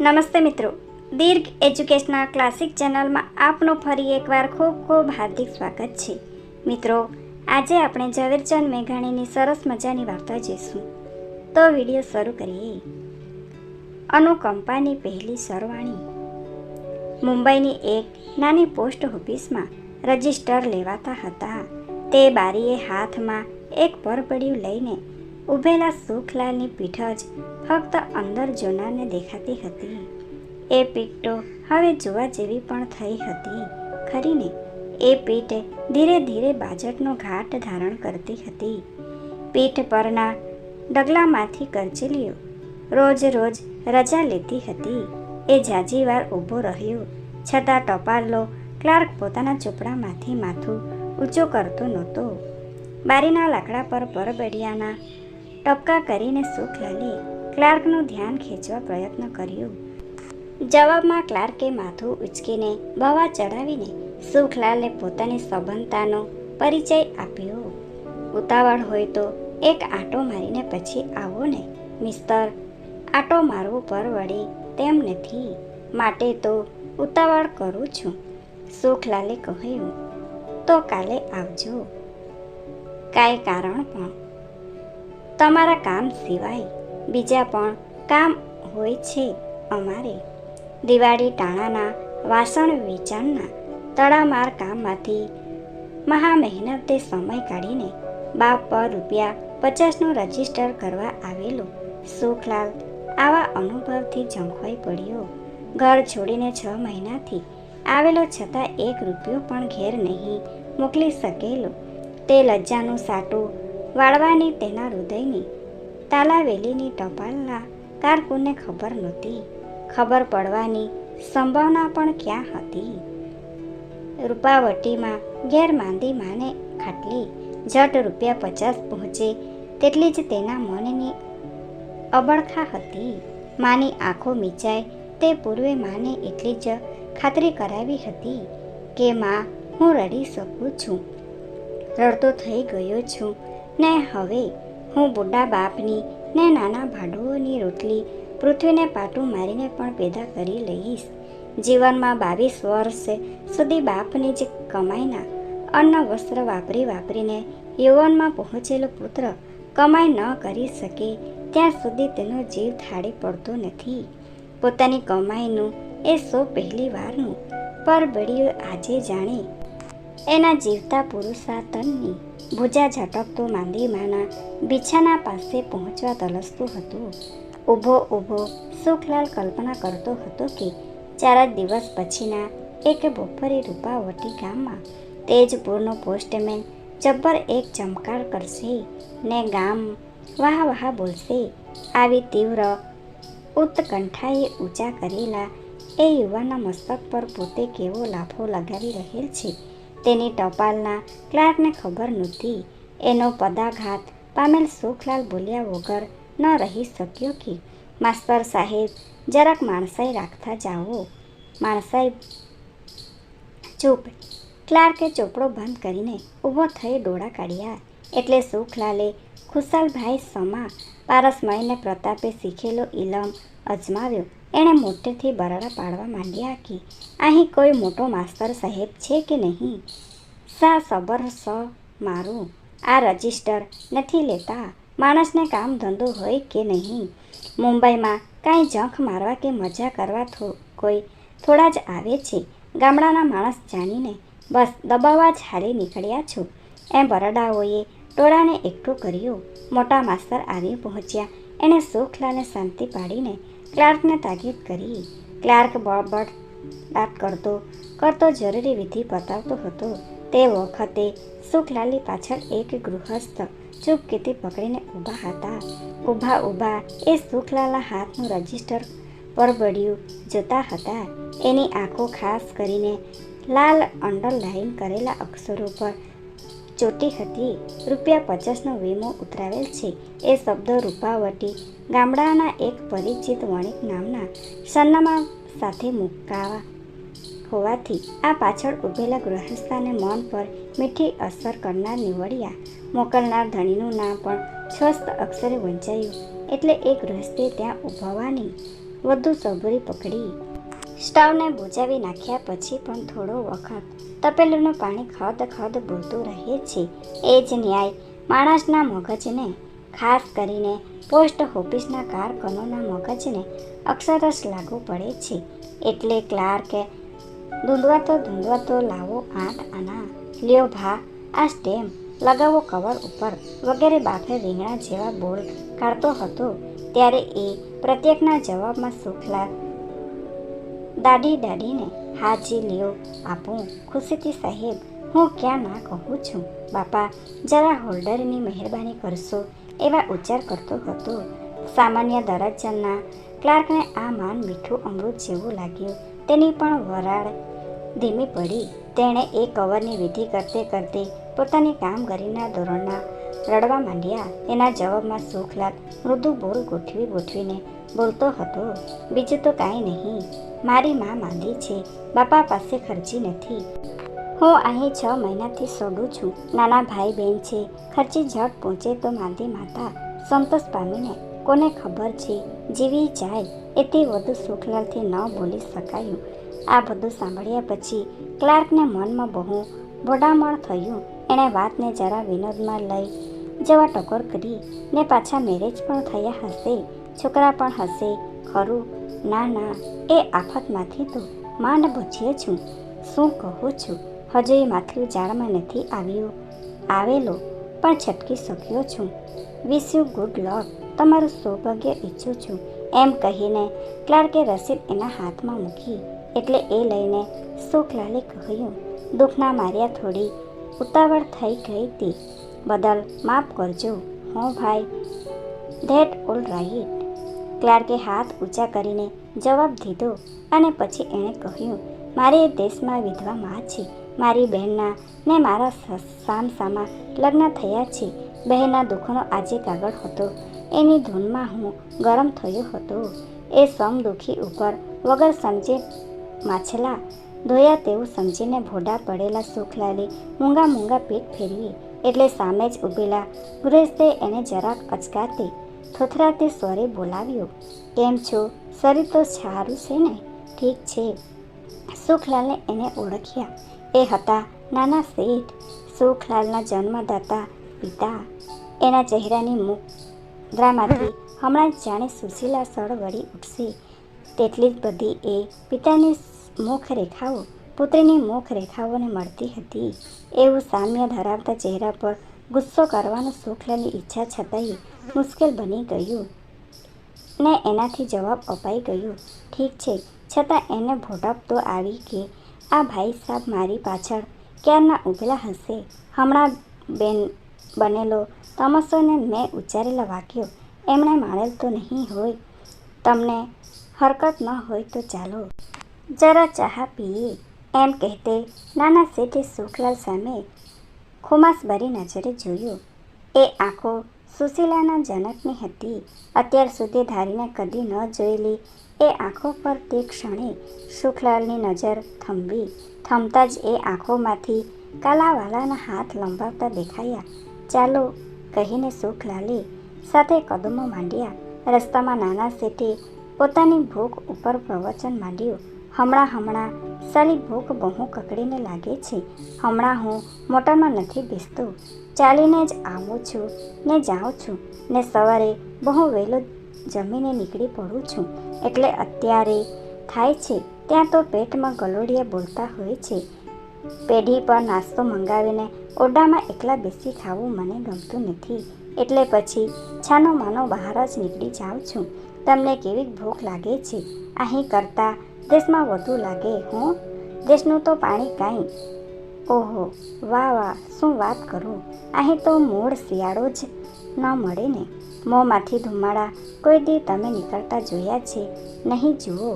નમસ્તે મિત્રો. દીર્ઘ educational classic ચેનલમાં આપનું ફરી એકવાર ખૂબ ખૂબ હાર્દિક સ્વાગત છે. મિત્રો, આજે આપણે ઝવેરચંદ મેઘાણીની સરસ મજાની વાર્તા જોઈશું. તો વીડિયો શરૂ કરીએ. અનુકંપાની પહેલી સરવાણી. મુંબઈની એક નાની પોસ્ટ ઓફિસમાં રજિસ્ટર લેવાતા હતા. તે બારીએ હાથમાં એક પરબડિયું લઈને ઊભેલા સુખલાલની પીઠ જ ફક્ત અંદર જોનારને દેખાતી હતી. એ પીઠ હવે જોવા જેવી પણ થઈ હતી. ખરીને એ પીઠ ધીરે ધીરે બાજટનો ઘાટ ધારણ કરતી હતી. પીઠ પરના ડગલામાંથી કરચલીઓ રોજ રોજ રજા લેતી હતી. એ જાજીવાર ઊભો રહ્યો, છતાં ટપાલો ક્લાર્ક પોતાના ચોપડામાંથી માથું ઊંચું કરતો નહોતો. બારીના લાકડા પર પરબડિયાના ટપકા કરીને સુખલાલે ક્લાર્કનું ધ્યાન ખેંચવા પ્રયત્ન કર્યો. જવાબમાં ક્લાર્કે માથું ઉચકીને બવા ચડાવીને સુખલાલે પોતાની સબંધતાનો પરિચય આપ્યો. ઉતાવળ હોય તો એક આટો મારીને પછી આવો ને, મિસ્તર. આટો મારવો પર વળે તેમ નથી. માટે તો ઉતાવળ કરું છું, સુખલાલે કહ્યું. તો કાલે આવજો. કાંઈ કારણ પણ. તમારા કામ સિવાય બીજા પણ કામ હોય છે અમારે. દિવાળી ટાણાના વાસણ વેચાણના તડામાર કામમાંથી મહા મહેનતે સમય કાઢીને બાપ પર રૂપિયા પચાસનું રજિસ્ટર કરવા આવેલો. સુખલાલ આવા અનુભવથી ઝંખવાઈ પડ્યો. ઘર છોડીને છ મહિનાથી આવેલો છતાં એક રૂપિયો પણ ઘેર નહીં મોકલી શકેલો. તે લજ્જાનું સાટું વાળવાની તેના હૃદયની તાલાવેલીની ટપાલના કારકુનને ખબર નહોતી. ખબર પડવાની સંભાવના પણ ક્યાં હતી? રૂપાવટીમાં ઘેર માંદી માને ખાટલી, જટ રૂપિયા પચાસ પહોંચે તેટલી જ તેના મનની અબળખા હતી. માની આંખો મીચાય તે પૂર્વે માને એટલી જ ખાતરી કરાવી હતી કે, માં, હું રડી શકું છું. રડતો થઈ ગયો છું. ને હવે હું બુઢા બાપની ને નાના ભાડુઓની રોટલી પૃથ્વીને પાટું મારીને પણ પેદા કરી લઈશ. જીવનમાં બાવીસ વર્ષ સુધી બાપની જે કમાઈના અન્ન વસ્ત્ર વાપરી વાપરીને યુવનમાં પહોંચેલો પુત્ર કમાઈ ન કરી શકે ત્યાં સુધી તેનો જીવ થાળી પડતો નથી. પોતાની કમાઈનું એ સો પહેલી વારનું પર બળ્યું આજે જાણે એના જીવતા પુરુષાતનની ભુજા ઝટકતો માંદીમાના બીછાના પાસે પહોંચવા તલસતું હતું. ઊભો ઊભો સુખલાલ કલ્પના કરતો હતો કે ચાર દિવસ પછીના એક બપોરે રૂપાવટી ગામમાં તેજપુરનો પોસ્ટમેન જબ્બર એક ચમકાર કરશે ને ગામ વાહ વાહ બોલશે આવી તીવ્ર ઉત્કંઠાએ ઊંચા કરેલા એ યુવાના મસ્તક પર પોતે કેવો લાફો લગાવી રહેલ છે. તેની ટપાલના ક્લાર્કને ખબર નહોતી. એનો પદાઘાત પામેલ સુખલાલ બોલ્યા વગર ન રહી શક્યો કે. માસ્તર સાહેબ, જરાક માણસાઈ રાખતા જાઓ. માણસાઈ ચૂપ. ક્લાર્કે ચોપડો બંધ કરીને ઊભો થઈ ડોળા કાઢ્યા. એટલે સુખલાલે ખુશાલભાઈ સમા પારસમયને પ્રતાપે શીખેલો ઇલમ અજમાવ્યો. એણે મોટેથી બરાડા પાડવા માંડ્યા કે અહીં કોઈ મોટો માસ્તર સાહેબ છે કે નહીં? સા સબર સ મારું. આ રજિસ્ટર નથી લેતા. માણસને કામ ધંધો હોય કે નહીં? મુંબઈમાં કાંઈ જંખ મારવા કે મજા કરવા થો, કોઈ થોડા જ આવે છે. ગામડાના માણસ જાણીને બસ દબાવવા જ હાલી નીકળ્યા છો. એમ બરડાઓએ ટોળાને એકઠું કર્યો. મોટા માસ્તર આવી પહોંચ્યા. એણે સુખલાને શાંતિ પાડીને ક્લાર્કને તાકીદ કરી. ક્લાર્ક બળબડ દાંત કરતો કરતો જરૂરી વિધિ પતાવતો હતો. તે વખતે સુખલાલી પાછળ એક ગૃહસ્થ ચૂપકીથી પકડીને ઊભા હતા. ઊભા ઊભા એ સુખલાલા હાથનું રજિસ્ટર પરબડ્યું જોતા હતા. એની આંખો ખાસ કરીને લાલ અંડરલાઇન કરેલા અક્ષરો પર ચોટી હતી. રૂપિયા પચાસનો વીમો ઉતરાવેલ છે. એ શબ્દ રૂપાવટી ગામડાના એક પરિચિત વણિક નામના સન્નામાં સાથે મુકાવા હોવાથી આ પાછળ ઊભેલા ગૃહસ્થાને મન પર મીઠી અસર કરનાર નીવડ્યા મોકલનાર ધણીનું નામ પણ સ્વસ્થ અક્ષરે વંચાયું. એટલે એ ગૃહસ્થે ત્યાં ઊભવાની વધુ સબૂરી પકડી. સ્ટવને બુજાવી નાખ્યા પછી પણ થોડો વખત તપેલુંનું પાણી ખદ ખદ બોલતું રહે છે. એ જ ન્યાય માણસના મગજને ખાસ કરીને પોસ્ટ ઓફિસના કારકુનોના મગજને અક્ષરશ લાગુ પડે છે. એટલે ક્લાર્કે ધૂંધવાતો ધૂંધવાતો લાવો આઠ આના, લ્યો ભા, આ સ્ટેમ્પ લગાવો કવર ઉપર વગેરે બાફે રીંગણા જેવા બોલ કાઢતો હતો. ત્યારે એ પ્રત્યેકના જવાબમાં સુખલા દાડી દાડીને હાજી લ્યો, આપું, ખુશીથી સાહેબ, હું ક્યાં ના કહું છું? બાપા, જરા હોલ્ડરની મહેરબાની કરશો. એવા ઉચ્ચાર કરતો હતો. સામાન્ય દરજ્જાના ક્લાર્કને આ માન મીઠું અમૃત જેવું લાગ્યું. તેની પણ વરાળ ધીમી પડી. તેણે એ કવરની વિધિ કરતે કરતે પોતાની કામગીરીના ધોરણના રડવા માંડ્યા. એના જવાબમાં સુખલાલ મૃદુ બોલ ગોઠવી ગોઠવીને બોલતો હતો, બીજું તો કાંઈ નહીં. મારી માં માંદી છે. બાપા પાસે ખર્ચી નથી. હું અહીં છ મહિનાથી સોડું છું. નાના ભાઈ બહેન છે. ખર્ચે ઝટ પહોંચે તો માંદી માતા. સંતોષ પામીને કોને ખબર છે? જીવી જાય. એથી વધુ સુખલાલથી ન બોલી શકાયું. આ બધું સાંભળ્યા પછી ક્લાર્કને મનમાં બહુ ભોડામણ થયું. એણે વાતને જરા વિનોદમાં લઈ જવા ટકોર કરી. ને પાછા મેરેજ પણ થયા હશે. છોકરા પણ હશે. ખરું? ના ના. એ આફતમાંથી તો માંડ બચીએ છું. શું કહું છું? હજુ એ માથું જાળમાં નથી આવ્યું. આવેલો, પણ છટકી શક્યો છું. વિશ યુ ગુડ લક તમારું સૌભાગ્ય ઈચ્છું છું. એમ કહીને ક્લાર્કે રસીદ એના હાથમાં મૂકી, એટલે એ લઈને સુખલાલે કહ્યું, દુઃખના માર્યા થોડી. ઉતાવળ થઈ ગઈ હતી બદલ માફ કરજો. હું ભાઈ, ધેટ ઓલ રાઈટ. ક્લાર્કે હાથ ઊંચા કરીને જવાબ દીધો અને પછી એણે કહ્યું, મારે દેશમાં વિધવા માં છે. મારી બહેનના ને મારા સામસામા લગ્ન થયા છે. બહેનના દુઃખનો આજે કાગળ હતો. એની ધૂનમાં હું ગરમ થયો હતો. એ સમ દુઃખી ઉપર વગર સમજે માછલા ધોયા તેવું સમજીને ભોડા પડેલા સુખલાલે મૂંગા મૂંગા પીઠ ફેરવી એટલે સામે જ ઊભેલા ગૃહસ્થે એને જરાક અચકાતી થોથરાતી સ્વરે બોલાવ્યો, કેમ છો? શરીર તો સારું છે ને? ઠીક છે. સુખલાલે એને ઓળખ્યા. એ હતા નાના શેઠ, સુખલાલના જન્મદાતા પિતા, એના ચહેરાની મુદ્રામાંથી હમણાં જાણે સુશીલા સળ વળી ઉઠશે. તેટલી જ બધી એ પિતાની મુખરેખાઓ, પુત્રીની મુખરેખાઓને મળતી હતી. એવું સામ્ય ધરાવતા ચહેરા પર ગુસ્સો કરવાનો સુખલાલની ઈચ્છા છતાંય મુશ્કેલ બની ગયું ને એનાથી જવાબ અપાઈ ગયો. ઠીક છે, છતાં એને ભોડપ તો આવી કે આ ભાઈ સાહેબ મારી પાછળ ક્યારના ઊભેલા હશે? હમણાં બેન બનેલો તમસોને મેં ઉચ્ચારેલા વાક્યો એમણે માણેલ તો નહીં હોય. તમને હરકત ન હોય તો ચાલો. જરા ચા પીએ. એમ કહેતે નાના શેઠે સુખલાલ સામે ખુમાસભરી નજરે જોયું. એ આંખો સુશીલાના જનકની હતી. અત્યાર સુધી ધારીને કદી ન જોયેલી એ આંખો પર તે ક્ષણે સુખલાલની નજર થંભી. થમતા જ એ આંખોમાંથી કાલાવાલાના હાથ લંબાવતા દેખાયા. ચાલો કહીને સુખલાલે સાથે કદમો માંડ્યા. રસ્તામાં નાના શેઠે પોતાની ભૂખ ઉપર પ્રવચન માંડ્યું. હમણાં હમણાં, સાલી ભૂખ બહુ કકડીને લાગે છે. હમણાં હું મોટરમાં નથી બેસતો. ચાલીને જ આવું છું ને જાઉં છું ને સવારે બહુ વહેલો જમીને નીકળી પડું છું. એટલે અત્યારે થાય છે, ત્યાં તો પેટમાં ગલોડિયા બોલતા હોય છે. પેઢી પર નાસ્તો મંગાવીને ઓરડામાં એકલા બેસી ખાવું મને ગમતું નથી. એટલે પછી છાનો માનો બહાર જ નીકળી જાઉં છું. તમને કેવી ભૂખ લાગે છે? અહીં કરતાં દેશમાં વધુ લાગે, હું? દેશનું તો પાણી કાંઈ. ઓહો, વાહ વાહ, શું વાત કરું? અહીં તો મૂળ શિયાળો જ ન મળે ને? મોંમાંથી ધુમાડા કોઈ દી તમે નીકળતા જોયા છે. નહીં જુઓ.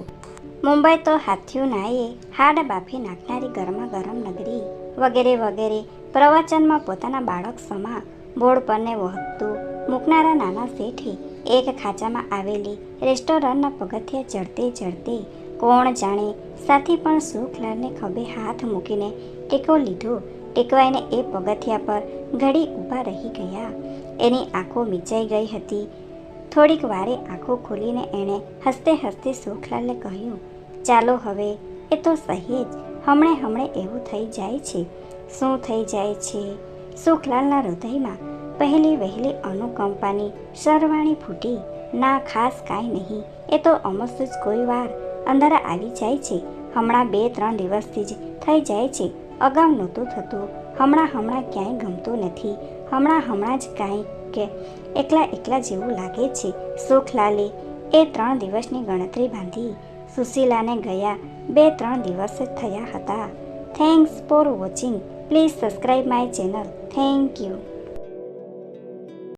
મુંબઈ તો હાથિયું નાએ, હાડ બાફી નાખનારી ગરમા ગરમ નગરી. વગેરે વગેરે પ્રવચનમાં પોતાના બાળક સમા બોર્ડ પરને વહતું મૂકનારા નાના શેઠે એક ખાંચામાં આવેલી રેસ્ટોરન્ટના પગથિયા ચડતે ચડતે કોણ જાણે સાથી પણ સુખલાલને ખભે હાથ મૂકીને ટેકો લીધો. ટેકવાઈને એ પગથિયા પર ઘડી ઊભા રહી ગયા. એની આંખો મીચાઈ ગઈ હતી. થોડીક વારે આંખો ખોલીને એણે હસતે હસતે સુખલાલને કહ્યું, ચાલો હવે, એ તો સહી જ. હમણે હમણે એવું થઈ જાય છે. શું થઈ જાય છે? સુખલાલના હૃદયમાં પહેલી વહેલી અનુકંપાની સરવાણી ફૂટી. ના, ખાસ કાંઈ નહીં. એ તો અમસ્ત જ કોઈ વાર અંદર આવી જાય છે. હમણાં બે, ત્રણ દિવસથી જ થઈ જાય છે. અગાઉ નહોતું થતું. હમણાં હમણાં ક્યાંય ગમતું નથી. હમણાં હમણાં જ કાંઈ કે એકલા એકલા જેવું લાગે છે. સુખલાલે, એ ત્રણ દિવસની ગણતરી બાંધી. સુશીલાને ગયા બે ત્રણ દિવસ થયા હતા. Thanks for watching please subscribe my channel thank you